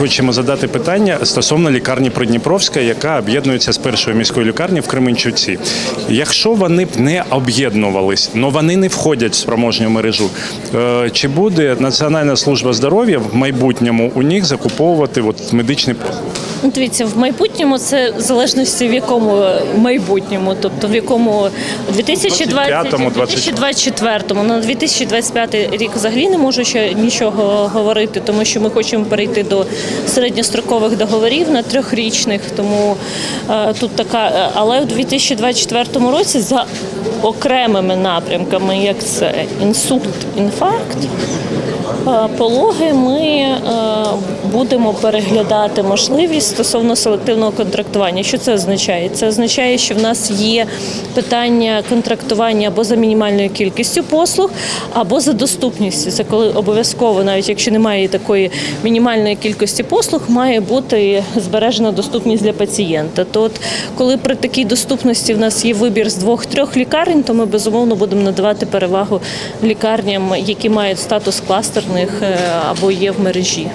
Хочемо задати питання стосовно лікарні Придніпровська, яка об'єднується з першою міською лікарні в Кременчуці. Якщо вони б не об'єднувались, але вони не входять в спроможню мережу, е, чи буде Національна служба здоров'я в майбутньому у них закуповувати от медичний послуг? Ну, Дивіться, в майбутньому це в залежності в якому майбутньому, тобто в якому у 2020, 25-му, 2024, на 2025 рік взагалі не можу ще нічого говорити, тому що ми хочемо перейти до середньострокових договорів на трьохрічних. Тому е, тут така, е, але у 2024 році за окремими напрямками, як це інсульт, інфаркт. Е, Пологи ми будемо переглядати можливість стосовно селективного контрактування. Що це означає? Це означає, що в нас є питання контрактування або за мінімальною кількістю послуг, або за доступністю. Це коли обов'язково, навіть якщо немає такої мінімальної кількості послуг, має бути збережена доступність для пацієнта. То от коли при такій доступності в нас є вибір з двох-трьох лікарень, то ми безумовно будемо надавати перевагу лікарням, які мають статус кластерних е, або є в мережі.